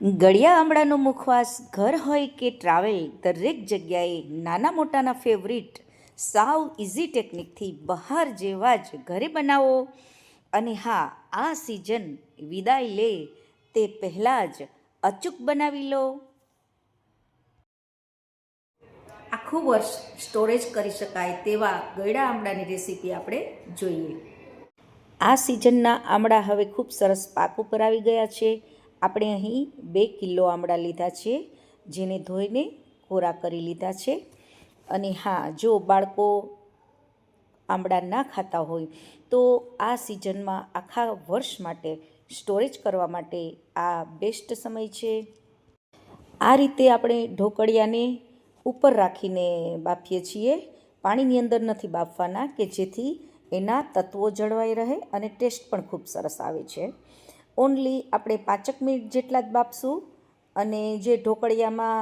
ગળિયા આમળાનો મુખવાસ ઘર હોય કે ટ્રાવેલ દરેક જગ્યાએ નાના મોટાના ફેવરિટ સાવ ઇઝી ટેકનિકથી બહાર જેવા જ ઘરે બનાવો. અને હા આ સિઝન વિદાય લે તે પહેલાં જ અચૂક બનાવી લો. આખું વર્ષ સ્ટોરેજ કરી શકાય તેવા ગળ્યા આમળાની રેસીપી આપણે જોઈએ. આ સિઝનના આમળા હવે ખૂબ સરસ પાક ઉપર આવી ગયા છે. આપણે અહીં બે કિલો આમળા લીધા છે, જેને ધોઈને કોરા કરી લીધા છે. અને હા, જો બાળકો આમળા ના ખાતા હોય, તો આ સિઝનમાં આખા વર્ષ માટે સ્ટોરેજ કરવા માટે આ બેસ્ટ સમય છે. આ રીતે આપણે ઢોકળિયાને ઉપર રાખીને બાફીએ છીએ. પાણીની અંદર નથી બાફવાના, કે જેથી એના તત્વો જળવાઈ રહે અને ટેસ્ટ પણ ખૂબ સરસ આવે છે. ઓનલી આપણે પાંચક મિનિટ જેટલા જ બાફશું અને જે ઢોકળિયામાં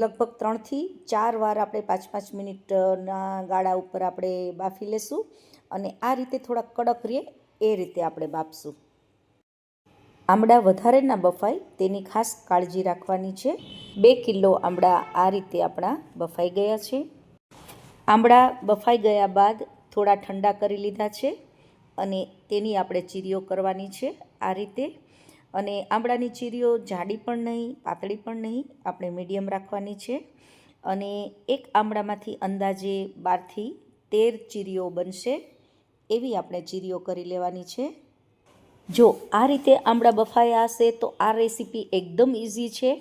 લગભગ ત્રણથી ચાર વાર આપણે પાંચ પાંચ મિનિટના ગાળા ઉપર આપણે બાફી લેશું અને આ રીતે થોડા કડક રહે એ રીતે આપણે બાફશું. આમળા વધારે ના બફાય તેની ખાસ કાળજી રાખવાની છે. બે કિલો આમળા આ રીતે આપણા બફાઈ ગયા છે. આમળા બફાઈ ગયા બાદ થોડા ઠંડા કરી લીધા છે. અને તેની આપણે ચીરીઓ કરવાની છે આ રીતે. અને આમળાની ચીરીઓ જાડી પણ નહીં, પાતળી પણ નહીં, આપણે મીડિયમ રાખવાની છે. અને એક આમળામાંથી અંદાજે બારથી તેર ચીરીઓ બનશે એવી આપણે ચીરીઓ કરી લેવાની છે. જો આ રીતે આમળા બફાયા હશે તો આ રેસીપી એકદમ ઇઝી છે.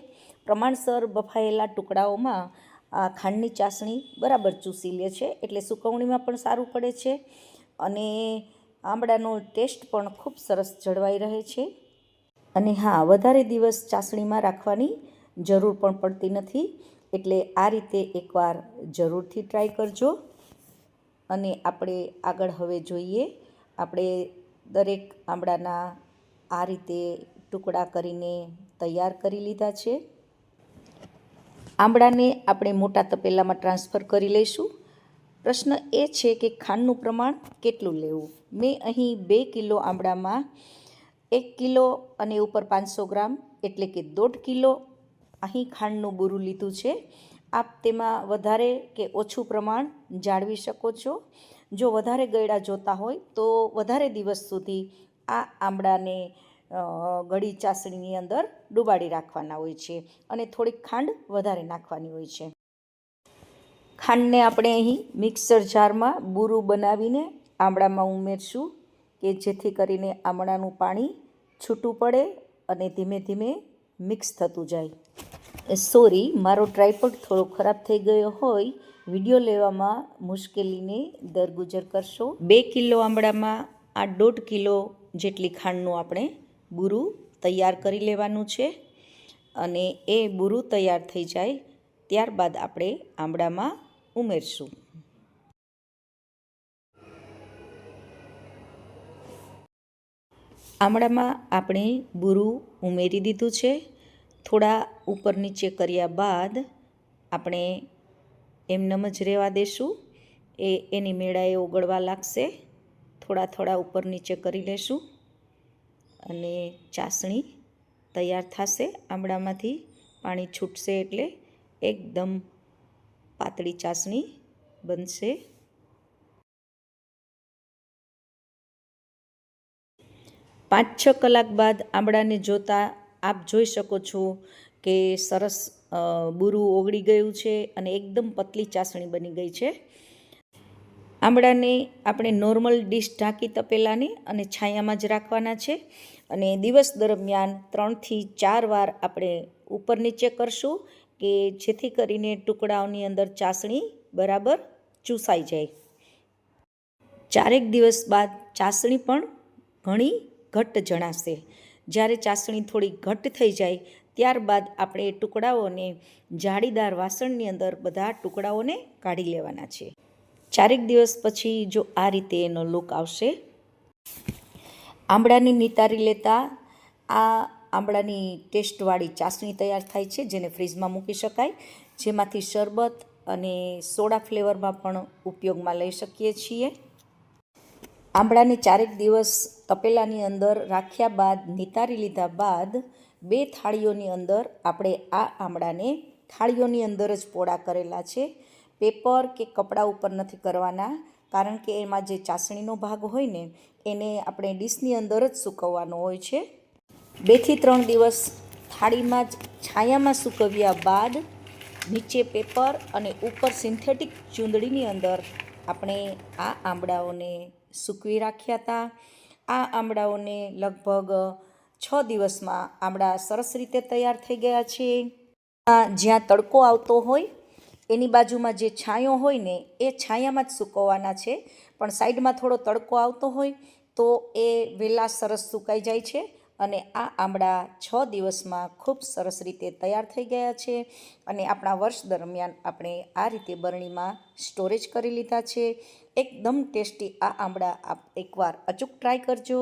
પ્રમાણસર બફાયેલા ટુકડાઓમાં આ ખાંડની ચાસણી બરાબર ચૂસી લે છે એટલે સુકવણીમાં પણ સારું પડે છે. અને આમળાનો ટેસ્ટ પણ ખૂબ સરસ જળવાઈ રહે છે. અને હા, વધારે દિવસ ચાસણીમાં રાખવાની જરૂર પણ પડતી નથી. એટલે આ રીતે એકવાર જરૂરથી ટ્રાય કરજો. અને આપણે આગળ હવે જોઈએ. આપણે દરેક આમળાના આ રીતે ટુકડા કરીને તૈયાર કરી લીધા છે. આંબળાને આપણે મોટા તપેલામાં ટ્રાન્સફર કરી લઈશું. પ્રશ્ન એ છે કે ખાંડનું પ્રમાણ કેટલું લેવું? મેં અહીં બે કિલો આમળામાં એક કિલો અને ઉપર પાંચસો ગ્રામ, એટલે કે દોઢ કિલો અહીં ખાંડનું બુરું લીધું છે. આપ તેમાં વધારે કે ઓછું પ્રમાણ જાળવી શકો છો. જો વધારે ગળ્યા જોતા હોય, તો વધારે દિવસ સુધી આ આમળાને ગળી ચાસણીની અંદર ડુબાડી રાખવાના હોય છે અને થોડીક ખાંડ વધારે નાખવાની હોય છે. ખાંડને આપણે અહીં મિક્સર જારમાં બુરું બનાવીને આમળામાં ઉમેરશું કે જેથી કરીને આમળાનું પાણી છૂટું પડે અને ધીમે ધીમે મિક્સ થતું જાય. સોરી, મારો ટ્રાયપોડ થોડો ખરાબ થઈ ગયો હોય, વીડિયો લેવામાં મુશ્કેલીને દરગુજર કરશો. બે કિલો આમળામાં આ દોઢ કિલો જેટલી ખાંડનું આપણે બુરું તૈયાર કરી લેવાનું છે અને એ બુરું તૈયાર થઈ જાય ત્યારબાદ આપણે આમળામાં ઉમેરશું આમળામાં આપણે બુરું ઉમેરી દીધું છે. થોડા ઉપર નીચે કર્યા બાદ આપણે એમનેમ જ રહેવા દેશું. એ એની મેળાએ ઓગળવા લાગશે. થોડા થોડા ઉપર નીચે કરી લેશું. અને ચાસણી તૈયાર થશે. આમળામાંથી પાણી છૂટશે એટલે એકદમ પાતળી ચાસણી બનશે. પાંચ છ કલાક બાદ આમળાને જોતા આપ જોઈ શકો છો કે સરસ બુરું ઓગળી ગયું છે અને એકદમ પતલી ચાસણી બની ગઈ છે. આમળાને આપણે નોર્મલ ડીશ ઢાંકી તપેલાને અને છાયામાં જ રાખવાના છે અને દિવસ દરમિયાન ત્રણથી ચાર વાર આપણે ઉપર નીચે કરશું કે જેથી કરીને ટુકડાઓની અંદર ચાસણી બરાબર ચૂસાઈ જાય. ચારેક દિવસ બાદ ચાસણી પણ ઘણી ઘટ્ટ જણાશે. જ્યારે ચાસણી થોડી ઘટ્ટ થઈ જાય, ત્યારબાદ આપણે ટુકડાઓને જાળીદાર વાસણની અંદર બધા ટુકડાઓને કાઢી લેવાના છે. ચારેક દિવસ પછી જો આ રીતે એનો લુક આવશે. આંબળાની નિતારી લેતા આ આંબળાની ટેસ્ટવાળી ચાસણી તૈયાર થાય છે, જેને ફ્રીજમાં મૂકી શકાય. જેમાંથી શરબત અને સોડા ફ્લેવરમાં પણ ઉપયોગમાં લઈ શકીએ છીએ. આંબળાને ચારેક દિવસ તપેલાની અંદર રાખ્યા બાદ, નિતારી લીધા બાદ બે થાળીઓની અંદર આપણે આ આમળાને થાળીઓની અંદર જ પોળા કરેલા છે. પેપર કે કપડાં ઉપર નથી કરવાના, કારણ કે એમાં જે ચાસણીનો ભાગ હોય ને, એને આપણે ડીશની અંદર જ સૂકવવાનો હોય છે. બેથી ત્રણ દિવસ થાળીમાં જ છાયામાં સૂકવ્યા બાદ નીચે પેપર અને ઉપર સિન્થેટિક ચૂંદડીની અંદર આપણે આ આંબળાઓને સૂકવી રાખ્યા હતા. આ આંબળાઓને લગભગ છ દિવસમાં આમળા સરસ રીતે તૈયાર થઈ ગયા છે. આ જ્યાં તડકો આવતો હોય, એની બાજુમાં જે છાંયો હોય ને, એ છાયામાં જ સૂકવવાના છે. પણ સાઈડમાં થોડો તડકો આવતો હોય, તો એ વહેલા સરસ સુકાઈ જાય છે. અને આ આંબળા છ દિવસમાં ખૂબ સરસ રીતે તૈયાર થઈ ગયા છે અને આપણા વર્ષ દરમિયાન આપણે આ રીતે બરણીમાં સ્ટોરેજ કરી લીધા છે. એકદમ ટેસ્ટી આ આંબળા આપ એકવાર અચૂક ટ્રાય કરજો.